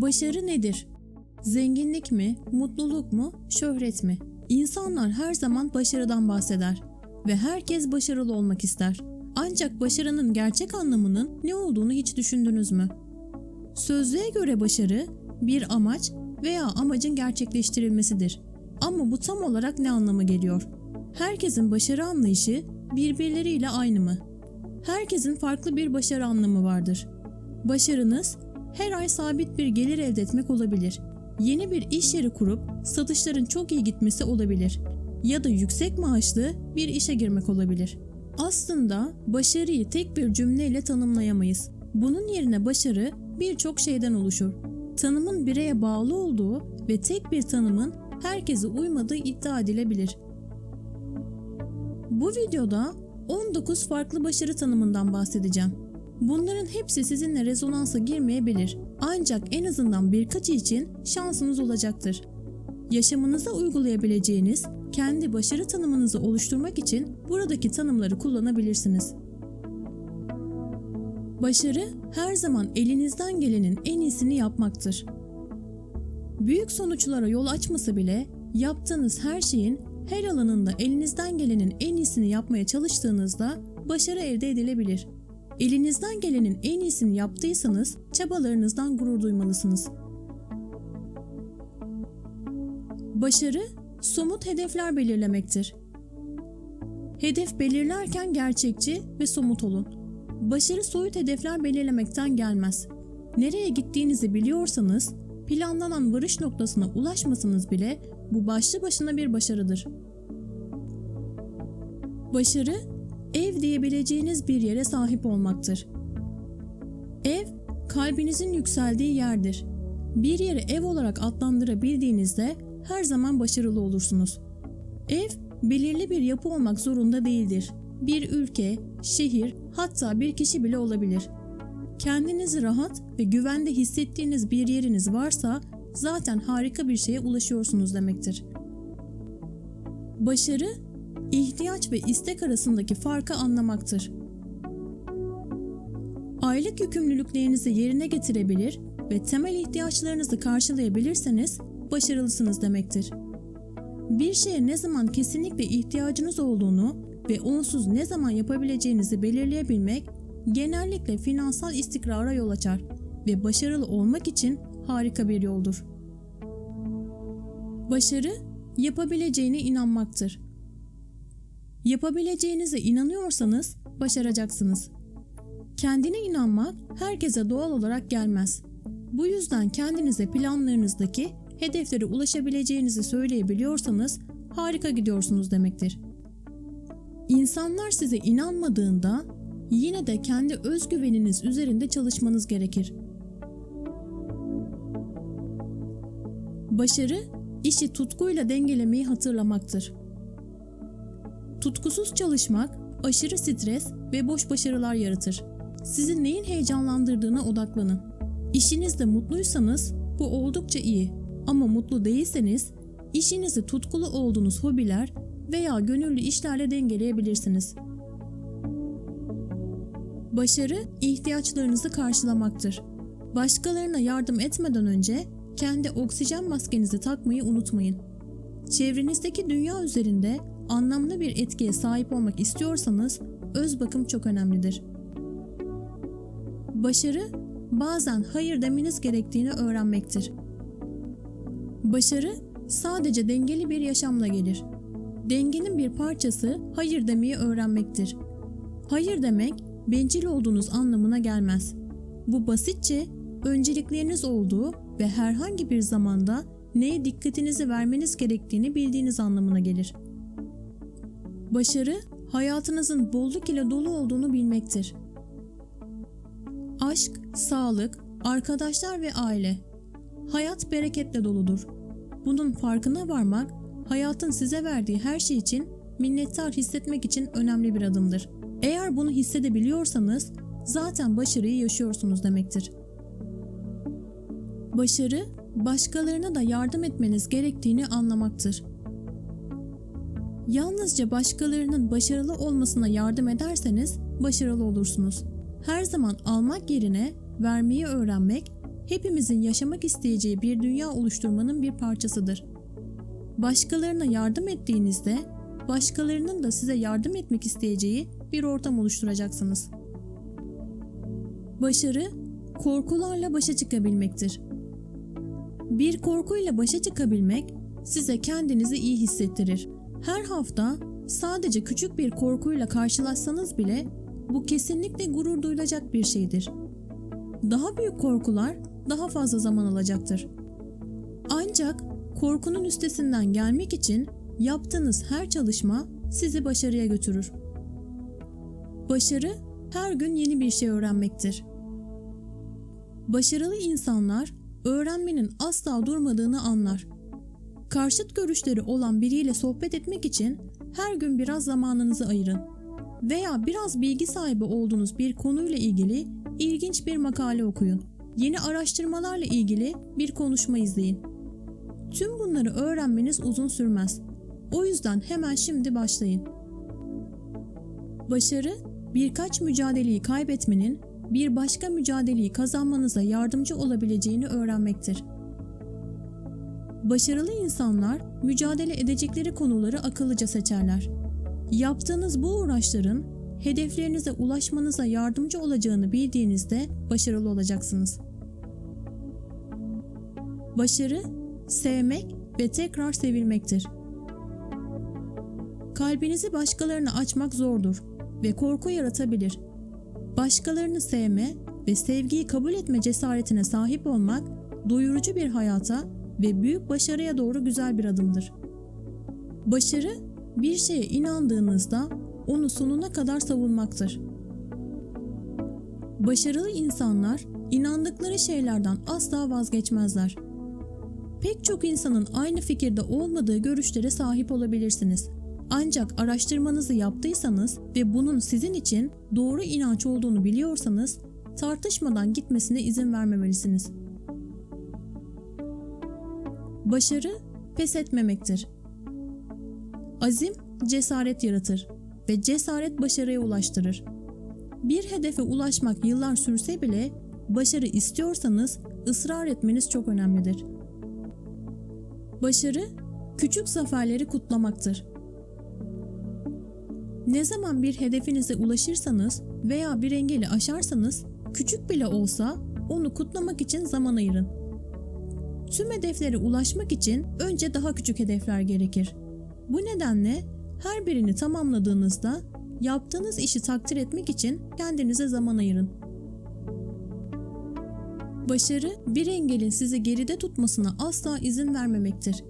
Başarı nedir? Zenginlik mi, mutluluk mu, şöhret mi? İnsanlar her zaman başarıdan bahseder ve herkes başarılı olmak ister. Ancak başarının gerçek anlamının ne olduğunu hiç düşündünüz mü? Sözlüğe göre başarı bir amaç veya amacın gerçekleştirilmesidir. Ama bu tam olarak ne anlama geliyor? Herkesin başarı anlayışı birbirleriyle aynı mı? Herkesin farklı bir başarı anlamı vardır. Başarınız her ay sabit bir gelir elde etmek olabilir. Yeni bir iş yeri kurup satışların çok iyi gitmesi olabilir. Ya da yüksek maaşlı bir işe girmek olabilir. Aslında başarıyı tek bir cümleyle tanımlayamayız. Bunun yerine başarı birçok şeyden oluşur. Tanımın bireye bağlı olduğu ve tek bir tanımın herkese uymadığı iddia edilebilir. Bu videoda 19 farklı başarı tanımından bahsedeceğim. Bunların hepsi sizinle rezonansa girmeyebilir. Ancak en azından birkaçı için şansınız olacaktır. Yaşamınıza uygulayabileceğiniz kendi başarı tanımınızı oluşturmak için buradaki tanımları kullanabilirsiniz. Başarı her zaman elinizden gelenin en iyisini yapmaktır. Büyük sonuçlara yol açmasa bile yaptığınız her şeyin her alanında elinizden gelenin en iyisini yapmaya çalıştığınızda başarı elde edilebilir. Elinizden gelenin en iyisini yaptıysanız çabalarınızdan gurur duymalısınız. Başarı somut hedefler belirlemektir. Hedef belirlerken gerçekçi ve somut olun. Başarı soyut hedefler belirlemekten gelmez. Nereye gittiğinizi biliyorsanız, planlanan varış noktasına ulaşmasanız bile bu başlı başına bir başarıdır. Başarı, ev diyebileceğiniz bir yere sahip olmaktır. Ev, kalbinizin yükseldiği yerdir. Bir yeri ev olarak adlandırabildiğinizde her zaman başarılı olursunuz. Ev, belirli bir yapı olmak zorunda değildir. Bir ülke, şehir, hatta bir kişi bile olabilir. Kendinizi rahat ve güvende hissettiğiniz bir yeriniz varsa zaten harika bir şeye ulaşıyorsunuz demektir. Başarı, ihtiyaç ve istek arasındaki farkı anlamaktır. Aylık yükümlülüklerinizi yerine getirebilir ve temel ihtiyaçlarınızı karşılayabilirseniz başarılısınız demektir. Bir şeye ne zaman kesinlikle ihtiyacınız olduğunu ve onsuz ne zaman yapabileceğinizi belirleyebilmek genellikle finansal istikrara yol açar ve başarılı olmak için harika bir yoldur. Başarı yapabileceğine inanmaktır. Yapabileceğinize inanıyorsanız başaracaksınız. Kendine inanmak herkese doğal olarak gelmez. Bu yüzden kendinize planlarınızdaki hedeflere ulaşabileceğinizi söyleyebiliyorsanız harika gidiyorsunuz demektir. İnsanlar size inanmadığında yine de kendi özgüveniniz üzerinde çalışmanız gerekir. Başarı, işi tutkuyla dengelemeyi hatırlamaktır. Tutkusuz çalışmak aşırı stres ve boş başarılar yaratır. Sizi neyin heyecanlandırdığına odaklanın. İşinizde mutluysanız bu oldukça iyi ama mutlu değilseniz işinizi tutkulu olduğunuz hobiler veya gönüllü işlerle dengeleyebilirsiniz. Başarı ihtiyaçlarınızı karşılamaktır. Başkalarına yardım etmeden önce kendi oksijen maskenizi takmayı unutmayın. Çevrenizdeki dünya üzerinde anlamlı bir etkiye sahip olmak istiyorsanız öz bakım çok önemlidir. Başarı bazen hayır demeniz gerektiğini öğrenmektir. Başarı sadece dengeli bir yaşamla gelir. Dengenin bir parçası hayır demeyi öğrenmektir. Hayır demek bencil olduğunuz anlamına gelmez. Bu basitçe öncelikleriniz olduğu ve herhangi bir zamanda neye dikkatinizi vermeniz gerektiğini bildiğiniz anlamına gelir. Başarı, hayatınızın bolluk ile dolu olduğunu bilmektir. Aşk, sağlık, arkadaşlar ve aile. Hayat bereketle doludur. Bunun farkına varmak, hayatın size verdiği her şey için minnettar hissetmek için önemli bir adımdır. Eğer bunu hissedebiliyorsanız zaten başarıyı yaşıyorsunuz demektir. Başarı, başkalarına da yardım etmeniz gerektiğini anlamaktır. Yalnızca başkalarının başarılı olmasına yardım ederseniz başarılı olursunuz. Her zaman almak yerine vermeyi öğrenmek hepimizin yaşamak isteyeceği bir dünya oluşturmanın bir parçasıdır. Başkalarına yardım ettiğinizde başkalarının da size yardım etmek isteyeceği bir ortam oluşturacaksınız. Başarı korkularla başa çıkabilmektir. Bir korkuyla başa çıkabilmek size kendinizi iyi hissettirir. Her hafta sadece küçük bir korkuyla karşılaşsanız bile bu kesinlikle gurur duyulacak bir şeydir. Daha büyük korkular daha fazla zaman alacaktır. Ancak korkunun üstesinden gelmek için yaptığınız her çalışma sizi başarıya götürür. Başarı her gün yeni bir şey öğrenmektir. Başarılı insanlar öğrenmenin asla durmadığını anlar. Karşıt görüşleri olan biriyle sohbet etmek için her gün biraz zamanınızı ayırın veya biraz bilgi sahibi olduğunuz bir konuyla ilgili ilginç bir makale okuyun. Yeni araştırmalarla ilgili bir konuşma izleyin. Tüm bunları öğrenmeniz uzun sürmez. O yüzden hemen şimdi başlayın. Başarı birkaç mücadeleyi kaybetmenin bir başka mücadeleyi kazanmanıza yardımcı olabileceğini öğrenmektir. Başarılı insanlar mücadele edecekleri konuları akıllıca seçerler. Yaptığınız bu uğraşların hedeflerinize ulaşmanıza yardımcı olacağını bildiğinizde başarılı olacaksınız. Başarı, sevmek ve tekrar sevilmektir. Kalbinizi başkalarına açmak zordur ve korku yaratabilir. Başkalarını sevme ve sevgiyi kabul etme cesaretine sahip olmak doyurucu bir hayata ve büyük başarıya doğru güzel bir adımdır. Başarı, bir şeye inandığınızda onu sonuna kadar savunmaktır. Başarılı insanlar inandıkları şeylerden asla vazgeçmezler. Pek çok insanın aynı fikirde olmadığı görüşlere sahip olabilirsiniz. Ancak araştırmanızı yaptıysanız ve bunun sizin için doğru inanç olduğunu biliyorsanız tartışmadan gitmesine izin vermemelisiniz. Başarı pes etmemektir. Azim cesaret yaratır ve cesaret başarıya ulaştırır. Bir hedefe ulaşmak yıllar sürse bile başarı istiyorsanız ısrar etmeniz çok önemlidir. Başarı küçük zaferleri kutlamaktır. Ne zaman bir hedefinize ulaşırsanız veya bir engeli aşarsanız küçük bile olsa onu kutlamak için zaman ayırın. Tüm hedeflere ulaşmak için önce daha küçük hedefler gerekir. Bu nedenle her birini tamamladığınızda yaptığınız işi takdir etmek için kendinize zaman ayırın. Başarı bir engelin sizi geride tutmasına asla izin vermemektir.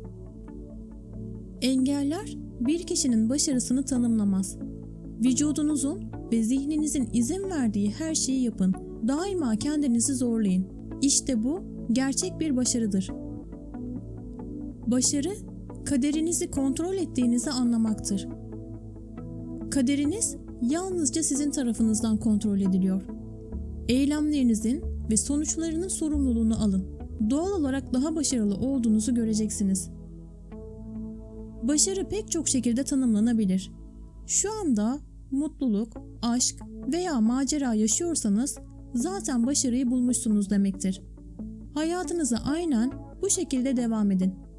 Engeller bir kişinin başarısını tanımlamaz. Vücudunuzun ve zihninizin izin verdiği her şeyi yapın. Daima kendinizi zorlayın. İşte bu gerçek bir başarıdır. Başarı kaderinizi kontrol ettiğinizi anlamaktır. Kaderiniz yalnızca sizin tarafınızdan kontrol ediliyor. Eylemlerinizin ve sonuçlarının sorumluluğunu alın. Doğal olarak daha başarılı olduğunuzu göreceksiniz. Başarı pek çok şekilde tanımlanabilir. Şu anda mutluluk, aşk veya macera yaşıyorsanız zaten başarıyı bulmuşsunuz demektir. Hayatınıza aynen bu şekilde devam edin.